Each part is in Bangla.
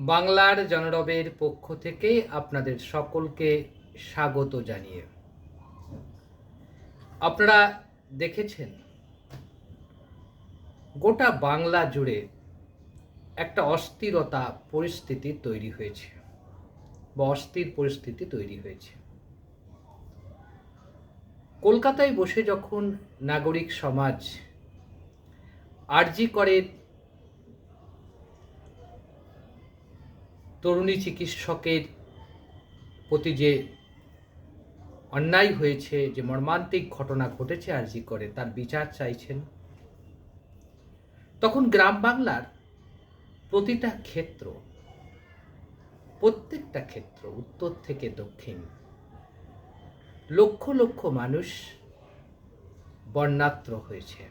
বাংলার জনরবের পক্ষ থেকে আপনাদের সকলকে স্বাগত জানিয়ে। আপনারা দেখেছেন, গোটা বাংলা জুড়ে একটা অস্থিরতা পরিস্থিতি তৈরি হয়েছে বা অস্থির পরিস্থিতি তৈরি হয়েছে। কলকাতায় বসে যখন নাগরিক সমাজ আরজি করে তরুণী চিকিৎসকের প্রতি যে অন্যায় হয়েছে, যে মর্মান্তিক ঘটনা ঘটেছে আর জি করে, তার বিচার চাইছেন। তখন গ্রাম বাংলার প্রতিটা ক্ষেত্র, প্রত্যেকটা ক্ষেত্র, উত্তর থেকে দক্ষিণ, লক্ষ লক্ষ মানুষ বন্যাত্র হয়েছে,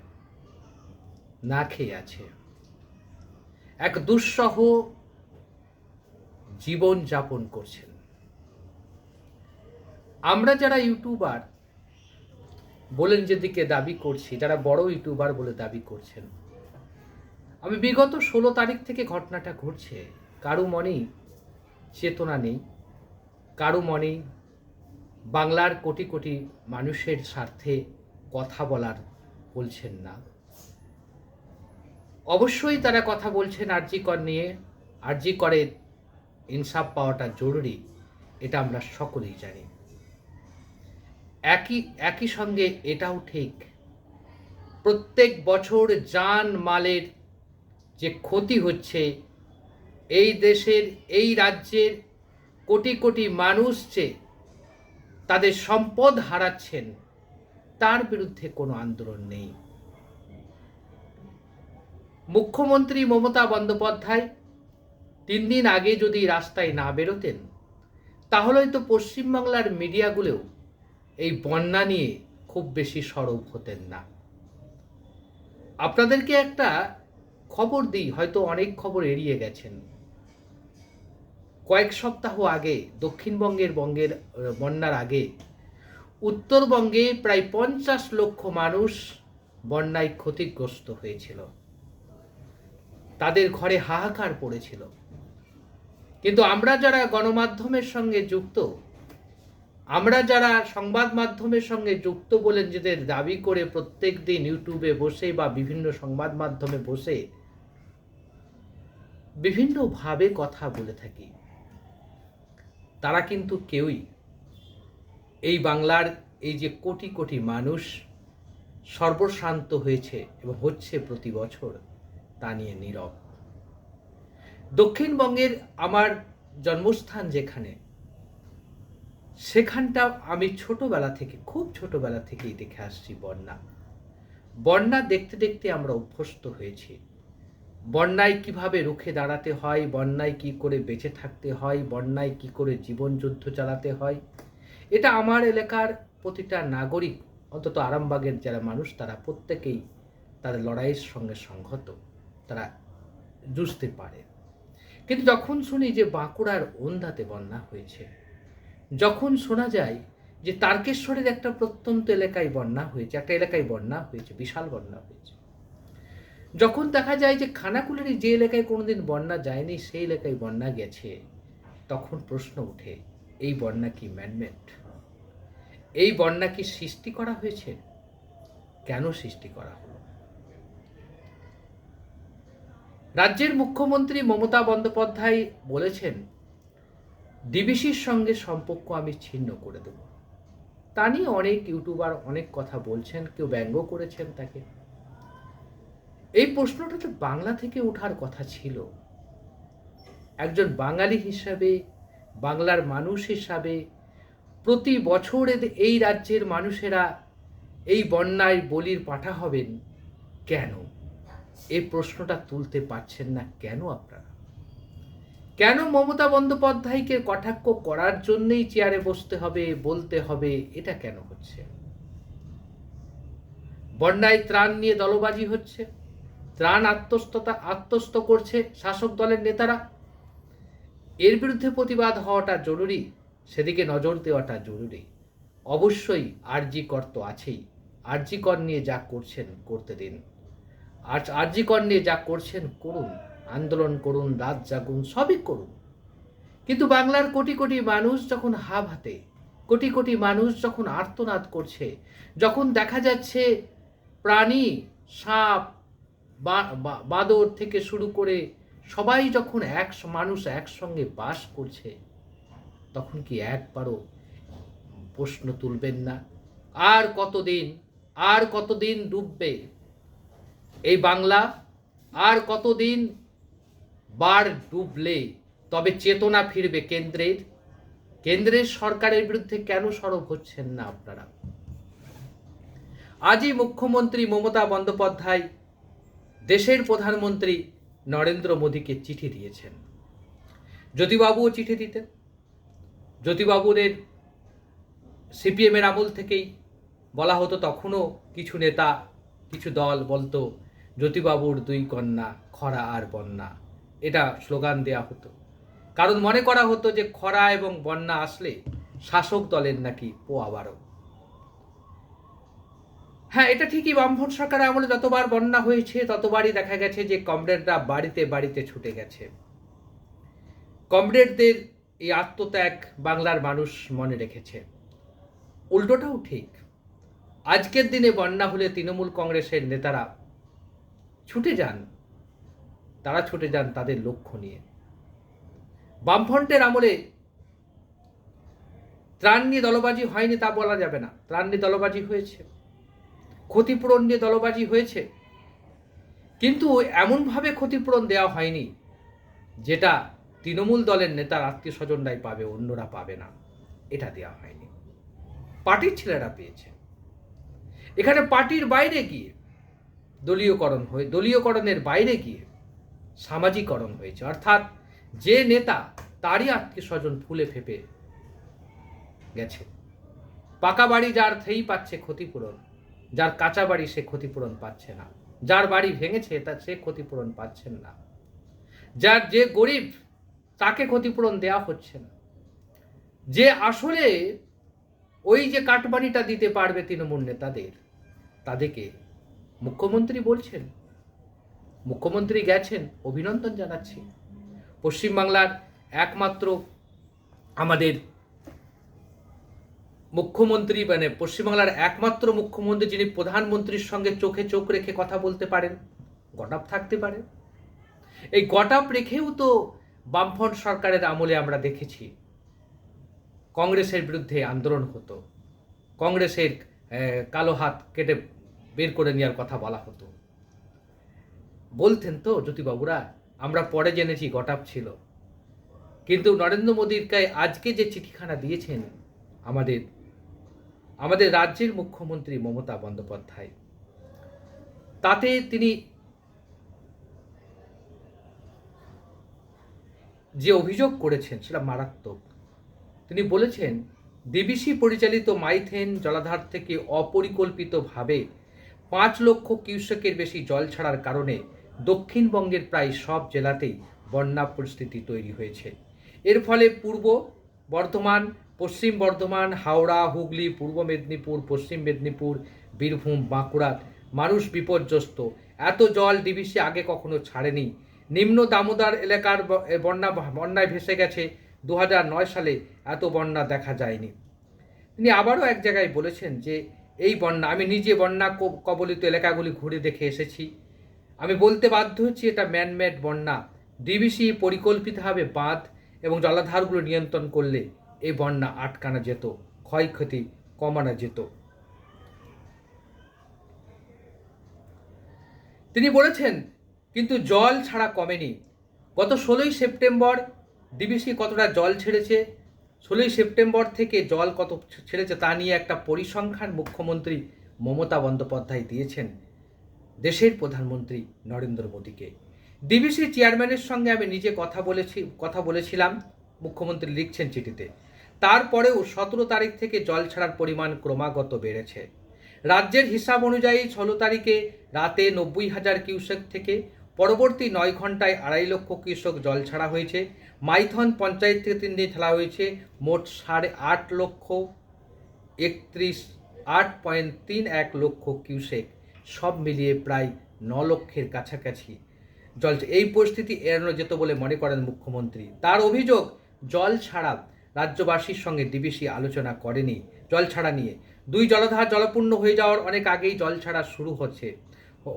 না খেয়ে আছে। এক দুঃসহ জীবন যাপন করছেন। আমরা যারা ইউটিউবার, বলেন যেদিকে দাবি করছি, যারা বড় ইউটিউবার বলে দাবি করছেন, আমি বিগত ষোলো তারিখ থেকে ঘটনাটা ঘটছে। কারও মনেই চেতনা নেই, কারও মনেই বাংলার কোটি কোটি মানুষের স্বার্থে কথা বলার বলছেন না। অবশ্যই তারা কথা বলছেন আরজি কর নিয়ে, আরজি করে ইনসাফ পাওয়াটা জরুরি, এটা আমরা সকলেই জানি। একই একই সঙ্গে এটাও ঠিক, প্রত্যেক বছর যান মালের যে ক্ষতি হচ্ছে, এই দেশের, এই রাজ্যের কোটি কোটি মানুষ যে তাদের সম্পদ হারাচ্ছেন, তার বিরুদ্ধে কোনো আন্দোলন নেই। মুখ্যমন্ত্রী মমতা বন্দ্যোপাধ্যায় তিন দিন আগে যদি রাস্তায় না বেরোতেন তাহলে হয়তো পশ্চিমবাংলার মিডিয়াগুলোও এই বন্যা নিয়ে খুব বেশি সরব হতেন না। আপনাদেরকে একটা খবর দিই, হয়তো অনেক খবর এড়িয়ে গেছেন। কয়েক সপ্তাহ আগে, দক্ষিণবঙ্গের বঙ্গের বন্যার আগে, উত্তরবঙ্গে প্রায় পঞ্চাশ লক্ষ মানুষ বন্যায় ক্ষতিগ্রস্ত হয়েছিল। তাদের ঘরে হাহাকার পড়েছিল। কিন্তু আমরা যারা গণমাধ্যমের সঙ্গে যুক্ত, আমরা যারা সংবাদ মাধ্যমের সঙ্গে যুক্ত বলে নিজেদের দাবি করে প্রত্যেক দিন ইউটিউবে বসে বা বিভিন্ন সংবাদ মাধ্যমে বসে, বিভিন্নভাবে কথা বলে থাকি। তারা কিন্তু কেউই এই বাংলার এই যে কোটি কোটি মানুষ সর্বশান্ত হয়েছে এবং হচ্ছে প্রতি বছর তা নিয়ে নীরব। দক্ষিণবঙ্গের আমার জন্মস্থান যেখানে, সেখানটা আমি ছোটবেলা থেকে, খুব ছোটবেলা থেকেই দেখে আসছি বন্যা। বন্যা দেখতে দেখতে আমরা অভ্যস্ত হয়েছি। বন্যায় কীভাবে রুখে দাঁড়াতে হয়, বন্যায় কি করে বেঁচে থাকতে হয়, বন্যায় কি করে জীবন যুদ্ধ চালাতে হয়, এটা আমার এলাকার প্রতিটা নাগরিক, অন্তত আরামবাগের যারা মানুষ, তারা প্রত্যেকেই তাদের লড়াইয়ের সঙ্গে সংহত, তারা জুঝতে পারে। কিন্তু যখন শুনি যে বাঁকুড়ার ওন্দাতে বন্যা হয়েছে, যখন শোনা যায় যে তারকেশ্বরের একটা প্রত্যন্ত এলাকায় বন্যা হয়েছে, একটা এলাকায় বন্যা হয়েছে, বিশাল বন্যা হয়েছে, যখন দেখা যায় যে খানাকুলেরই যে এলাকায় কোনোদিন বন্যা যায়নি, সেই এলাকায় বন্যা গেছে, তখন প্রশ্ন ওঠে, এই বন্যা কি ম্যানমেড এই বন্যা কি সৃষ্টি করা হয়েছে? কেন সৃষ্টি করা হলো? রাজ্যের মুখ্যমন্ত্রী মমতা বন্দ্যোপাধ্যায় বলেছেন, ডিবিসির সঙ্গে সম্পর্ক আমি ছিন্ন করে দেব। তা নিয়ে অনেক ইউটিউবার অনেক কথা বলছেন, কেউ ব্যঙ্গ করেছেন তাকে। এই প্রশ্নটা তো বাংলা থেকে ওঠার কথা ছিল। একজন বাঙালি হিসাবে, বাংলার মানুষ হিসাবে প্রতি বছর এই রাজ্যের মানুষেরা এই বন্যায় বলির পাঠা হবেন কেন? এই প্রশ্নটা তুলতে পারছেন না কেন আপনারা? কেন মমতা বন্দ্যোপাধ্যায়কে কটাক্ষ করার জন্যই চেয়ারে বসতে হবে, বলতে হবে, এটা কেন হচ্ছে? বন্যায় ত্রাণ নিয়ে দলবাজি হচ্ছে, ত্রাণ আত্মস্থতা, আত্মস্থ করছে শাসক দলের নেতারা। এর বিরুদ্ধে প্রতিবাদ হওয়াটা জরুরি, সেদিকে নজর দেওয়াটা জরুরি। অবশ্যই আরজি কর তো আছেই আরজি কর নিয়ে যা করছেন, করতে দিন। আর আরজি কর নিয়ে যা করছেন করুন, আন্দোলন করুন, রাত জাগুন, সবই করুন। কিন্তু বাংলার কোটি কোটি মানুষ যখন হাব হাতে, কোটি কোটি মানুষ যখন আর্তনাদ করছে, যখন দেখা যাচ্ছে প্রাণী, সাপ বাদর থেকে শুরু করে সবাই যখন এক মানুষ একসঙ্গে বাস করছে, তখন কি একবারও প্রশ্ন তুলবেন না? আর কতদিন আর কতদিন ডুববে? এই বাংলা আর কতদিন? বার ডুবলে। তবে চেতনা ফিরবে কেন্দ্রের। কেন্দ্রের সরকারের বিরুদ্ধে কেন সরব হচ্ছেন না আপনারা? আজই মুখ্যমন্ত্রী মমতা বন্দ্যোপাধ্যায় দেশের প্রধানমন্ত্রী নরেন্দ্র মোদীকে চিঠি দিয়েছেন। জ্যোতিবাবুও চিঠি দিতেন। জ্যোতিবাবুদের সিপিএমের আমল থেকেই বলা হতো, তখনও কিছু নেতা, কিছু দল বলতো জ্যোতিবাবুর দুই কন্যা, খরা আর বন্যা। এটা স্লোগান দেয়া হতো। কারণ মনে করা হতো যে খরা এবং বন্যা আসলে শাসক দলের নাকি পোয়া বারো হ্যাঁ এটা ঠিকই বামফ্রন্ট সরকারের আমলে যতবার বন্যা হয়েছে, ততবারই দেখা গেছে যে কমরেডরা বাড়িতে বাড়িতে ছুটে গেছে। কমরেডদের এই আত্মত্যাগ বাংলার মানুষ মনে রেখেছে। উল্টোটাও ঠিক। আজকের দিনে বন্যা হলে তৃণমূল কংগ্রেসের নেতারা ছুটে যান। তারা ছুটে যান তাদের লক্ষ্য নিয়ে। বামফ্রন্টের আমলে ত্রাণ নিয়ে দলবাজি হয়নি তা বলা যাবে না। ত্রাণ নিয়ে দলবাজি হয়েছে। ক্ষতিপূরণ নিয়ে দলবাজি হয়েছে। কিন্তু এমনভাবে ক্ষতিপূরণ দেওয়া হয়নি যেটা তৃণমূল দলের নেতার আত্মীয় স্বজনরাই পাবে, অন্যরা পাবে না। এটা দেওয়া হয়নি। পার্টির ছেলেরা পেয়েছে। এখানে পার্টির বাইরে গিয়ে দলীয়করণ হয়ে, দলীয়করণের বাইরে গিয়ে সামাজিকরণ হয়েছে। অর্থাৎ যে নেতা তারই আত্মীয় স্বজন ফুলে ফেপে গেছে। পাকা বাড়ি যার থেই পাচ্ছে ক্ষতিপূরণ, যার কাঁচা বাড়ি সে ক্ষতিপূরণ পাচ্ছে না। যার বাড়ি ভেঙেছে তা সে ক্ষতিপূরণ পাচ্ছেন না। যার যে গরিব তাকে ক্ষতিপূরণ দেওয়া হচ্ছে না। যে আসলে ওই যে কাটবাড়িটা দিতে পারবে তৃণমূল নেতাদের, তাদেরকে মুখ্যমন্ত্রী বলছেন, মুখ্যমন্ত্রী গেছেন, অভিনন্দন জানাচ্ছি। পশ্চিমবাংলার একমাত্র আমাদের মুখ্যমন্ত্রী মানে পশ্চিমবাংলার একমাত্র মুখ্যমন্ত্রী যিনি প্রধানমন্ত্রীর সঙ্গে চোখে চোখ রেখে কথা বলতে পারেন গটাপ থাকতে পারে। এই গটাপ রেখেও তো বামফ্রন্ট সরকারের আমলে আমরা দেখেছি, কংগ্রেসের বিরুদ্ধে আন্দোলন হতো, কংগ্রেসের কালো হাত কেটে বের করে নেওয়ার কথা বলা হতো। বলতেন তো জ্যোতিবাবুরা, আমরা পরে জেনেছি গটাপ ছিল। কিন্তু নরেন্দ্র মোদীর গায়ে আজকে যে চিঠিখানা দিয়েছেন আমাদের আমাদের রাজ্যের মুখ্যমন্ত্রী মমতা বন্দ্যোপাধ্যায়, তাতে তিনি যে অভিযোগ করেছেন সেটা মারাত্মক। তিনি বলেছেন, ডিবিসি পরিচালিত মাইথেন জলাধার থেকে অপরিকল্পিতভাবে পাঁচ লক্ষ কিউসেকের বেশি জল ছাড়ার কারণে দক্ষিণবঙ্গের প্রায় সব জেলাতেই বন্যা পরিস্থিতি তৈরি হয়েছে। এর ফলে পূর্ব বর্ধমান, পশ্চিম বর্ধমান, হাওড়া, হুগলি, পূর্ব মেদিনীপুর, পশ্চিম মেদিনীপুর, বীরভূম, বাঁকুড়া মানুষ বিপর্যস্ত। এত জল ডিবিসি আগে কখনো ছাড়েনি। নিম্ন দামোদর এলাকার বন্যা বন্যায় ভেসে গেছে। দু সালে এত বন্যা দেখা যায়নি। তিনি আবারও এক জায়গায় বলেছেন যে এই বন্যা, আমি নিজে বন্যা কবলিত এলাকাগুলি ঘুরে দেখে এসেছি। আমি বলতে বাধ্য হচ্ছি এটা ম্যানমেড বন্যা। ডিবিসি পরিকল্পিতভাবে বাঁধ এবং জলাধারগুলো নিয়ন্ত্রণ করলে এই বন্যা আটকানো যেত, ক্ষয়ক্ষতি কমানো যেত। তিনি বলেছেন, কিন্তু জল ছাড়া কমেনি। গত ষোলোই সেপ্টেম্বর ডিবিসি কতটা জল ছেড়েছে ষোলোই সেপ্টেম্বর থেকে জল কত ছেড়েছে তা নিয়ে একটা পরিসংখ্যান মুখ্যমন্ত্রী মমতা বন্দ্যোপাধ্যায় দিয়েছেন দেশের প্রধানমন্ত্রী নরেন্দ্র মোদীকে। ডিবিসি চেয়ারম্যানের সঙ্গে আমি নিজে কথা বলেছি, কথা বলেছিলাম, মুখ্যমন্ত্রী লিখছেন চিঠিতে। তারপরেও সতেরো তারিখ থেকে জল ছাড়ার পরিমাণ ক্রমাগত বেড়েছে। রাজ্যের হিসাব অনুযায়ী ষোলো তারিখে রাতে নব্বই হাজার কিউসেক থেকে পরবর্তী নয় ঘন্টায় আড়াই লক্ষ কিউসেক জল ছাড়া হয়েছে। মাইথন পঞ্চায়েত থেকে তিন দিন খেলা হয়েছে, মোট সাড়ে আট লক্ষ একত্রিশ, আট পয়েন্ট তিন এক লক্ষ কিউসেক, সব মিলিয়ে প্রায় ন লক্ষের কাছাকাছি। জল এই পরিস্থিতি এড়ানো যেত বলে মনে করেন মুখ্যমন্ত্রী। তার অভিযোগ, জল ছাড়া রাজ্যবাসীর সঙ্গে ডিবিসি আলোচনা করেনি, জল ছাড়া নিয়ে। দুই জলধার জলপূর্ণ হয়ে যাওয়ার অনেক আগেই জল ছাড়া শুরু হচ্ছে,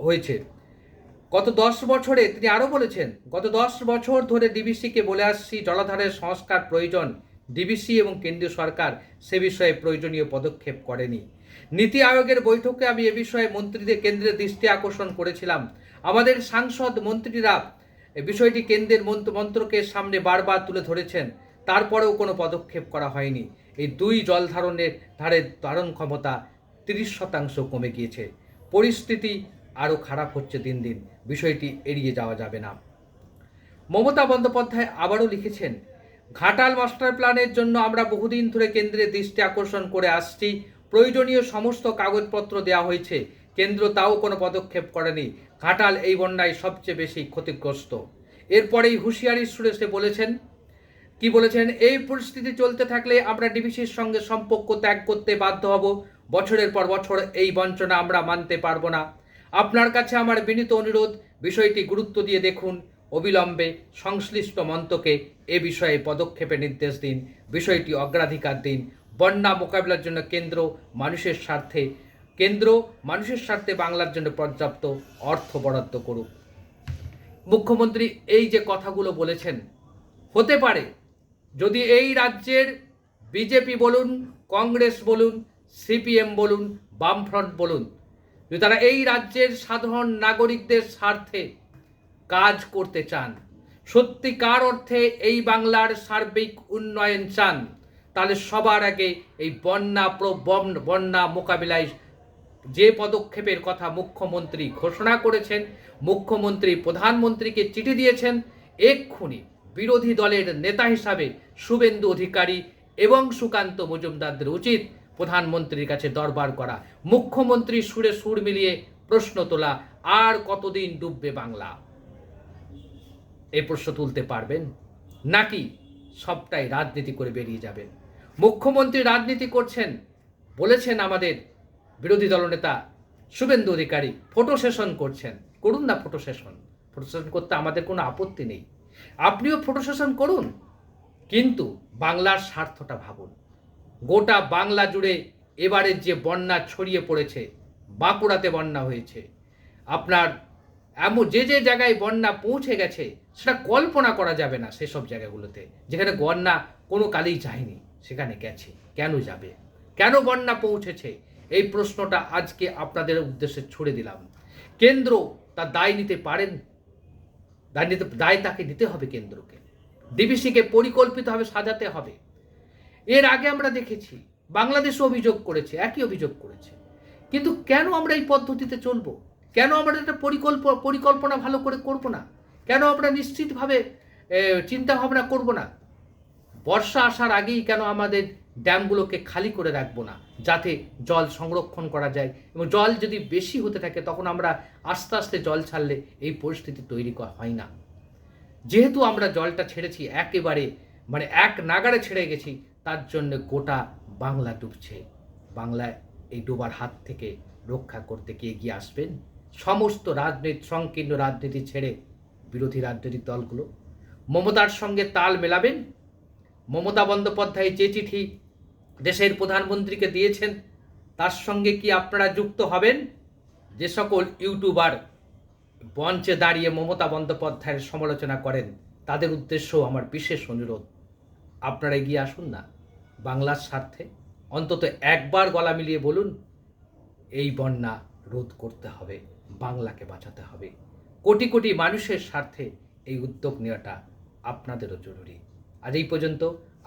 হয়েছে। গত দশ বছরে তিনি আরও বলেছেন, গত দশ বছর ধরে ডিবিসিকে বলে আসছি, জলাধারের সংস্কার প্রয়োজন। ডিবিসি এবং কেন্দ্রীয় সরকার সে বিষয়ে প্রয়োজনীয় পদক্ষেপ করেনি। নীতি আয়োগের বৈঠকে আমি এ বিষয়ে মন্ত্রীদের কেন্দ্রের দৃষ্টি আকর্ষণ করেছিলাম। আমাদের সাংসদ মন্ত্রীরা বিষয়টি কেন্দ্রের মন্ত্র- মন্ত্রকে সামনে বারবার তুলে ধরেছেন। তারপরেও কোনো পদক্ষেপ করা হয়নি। এই দুই জল ধারণের ধারের ধারণ ক্ষমতা তিরিশ শতাংশ কমে গিয়েছে। পরিস্থিতি আরও খারাপ হচ্ছে দিন দিন। বিষয়টি এড়িয়ে যাওয়া যাবে না। মমতা বন্দ্যোপাধ্যায় আবারও লিখেছেন, ঘাটাল মাস্টার প্ল্যানের জন্য আমরা বহুদিন ধরে কেন্দ্রের দৃষ্টি আকর্ষণ করে আসছি। প্রয়োজনীয় সমস্ত কাগজপত্র দেওয়া হয়েছে। কেন্দ্র তাও কোনো পদক্ষেপ করেনি। ঘাটাল এই বন্যায় সবচেয়ে বেশি ক্ষতিগ্রস্ত। এরপরেই হুঁশিয়ারির সুরে সে বলেছেন, কি বলেছেন? এই পরিস্থিতি চলতে থাকলে আমরা ডিবিসির সঙ্গে সম্পর্ক ত্যাগ করতে বাধ্য হব। বছরের পর বছর এই বঞ্চনা আমরা মানতে পারব না। আপনার কাছে আমার বিনীত অনুরোধ, বিষয়টি গুরুত্ব দিয়ে দেখুন। অবিলম্বে সংশ্লিষ্ট মন্ত্রকে এ বিষয়ে পদক্ষেপের নির্দেশ দিন। বিষয়টি অগ্রাধিকার দিন। বন্যা মোকাবিলার জন্য কেন্দ্র, মানুষের স্বার্থে। কেন্দ্র, মানুষের স্বার্থে বাংলার জন্য পর্যাপ্ত অর্থ বরাদ্দ করুক। মুখ্যমন্ত্রী এই যে কথাগুলো বলেছেন, হতে পারে। যদি এই রাজ্যের বিজেপি বলুন, কংগ্রেস বলুন, সিপিএম বলুন, বামফ্রন্ট বলুন যদি তারা এই রাজ্যের সাধারণ নাগরিকদের স্বার্থে কাজ করতে চান, সত্যিকার অর্থে এই বাংলার সার্বিক উন্নয়ন চান, তাহলে সবার আগে এই বন্যা বন্যা মোকাবিলায় যে পদক্ষেপের কথা মুখ্যমন্ত্রী ঘোষণা করেছেন, মুখ্যমন্ত্রী, প্রধানমন্ত্রীকে চিঠি দিয়েছেন, এক্ষুনি বিরোধী দলের নেতা হিসাবে শুভেন্দু অধিকারী এবং সুকান্ত মজুমদারদের উচিত প্রধানমন্ত্রীর কাছে দরবার করা। মুখ্যমন্ত্রী সুরে সুর মিলিয়ে প্রশ্ন তোলা, আর কতদিন ডুববে বাংলা? এই প্রশ্ন তুলতে পারবেন? নাকি সবটাই রাজনীতি করে বেরিয়ে যাবেন? মুখ্যমন্ত্রী রাজনীতি করছেন, বলেছেন আমাদের বিরোধী দলনেতা শুভেন্দু অধিকারী, ফটো সেশন করছেন। করুন না ফটো সেশন। ফটো সেশন করতে আমাদের কোনো আপত্তি নেই। আপনিও ফটো সেশন করুন। কিন্তু বাংলার স্বার্থটা ভাবুন। গোটা বাংলা জুড়ে এবারের যে বন্যা ছড়িয়ে পড়েছে, বাঁকুড়াতে বন্যা হয়েছে। আপনার এমন যে যে জায়গায় বন্যা পৌঁছে গেছে, সেটা কল্পনা করা যাবে না সেসব জায়গাগুলোতে। যেখানে বন্যা কোনো কালেই যায়নি, সেখানে গেছে। কেন যাবে? কেন বন্যা পৌঁছেছে? এই প্রশ্নটা আজকে আপনাদের উদ্দেশ্যে ছুড়ে দিলাম। কেন্দ্র তার দায় নিতে পারেন, দায় নিতে, দায় তাকে নিতে হবে কেন্দ্রকে। ডিবিসিকে পরিকল্পিতভাবে সাজাতে হবে। এর আগে আমরা দেখেছি বাংলাদেশ অভিযোগ করেছে, একই অভিযোগ করেছে। কিন্তু কেন আমরা এই পদ্ধতিতে চলবো? কেন আমরা একটা পরিকল্প, পরিকল্পনা ভালো করে করব না? কেন আমরা নিশ্চিতভাবে চিন্তা ভাবনা করব না? বর্ষা আসার আগেই কেন আমাদের ড্যামগুলোকে খালি করে রাখব না, যাতে জল সংরক্ষণ করা যায়? এবং জল যদি বেশি হতে থাকে, তখন আমরা আস্তে আস্তে জল ছাড়লে এই পরিস্থিতি তৈরি করা হয় না। যেহেতু আমরা জলটা ছেড়েছি, একেবারে মানে এক নাগারে ছেড়ে গেছি তার জন্য গোটা বাংলা ডুবছে। বাংলায় এই ডোবার হাত থেকে রক্ষা করতে কি এগিয়ে আসবেন? সমস্ত রাজনীতি, সংকীর্ণ রাজনীতি ছেড়ে বিরোধী রাজনৈতিক দলগুলো মমতার সঙ্গে তাল মেলাবেন। মমতা বন্দ্যোপাধ্যায় যে চিঠি দেশের প্রধানমন্ত্রীকে দিয়েছেন, তার সঙ্গে কি আপনারা যুক্ত হবেন? যে সকল ইউটিউবার মঞ্চে দাঁড়িয়ে মমতা বন্দ্যোপাধ্যায়ের সমালোচনা করেন, তাদের উদ্দেশ্য আমার বিশেষ অনুরোধ। আপনারা এগিয়ে আসুন না। বাংলার স্বার্থে অন্তত একবার গলা মিলিয়ে বলুন, এই বন্যা রোধ করতে হবে, বাংলাকে বাঁচাতে হবে। কোটি কোটি মানুষের স্বার্থে এই উদ্যোগ নেওয়াটা আপনাদেরও জরুরি। আজ এই পর্যন্ত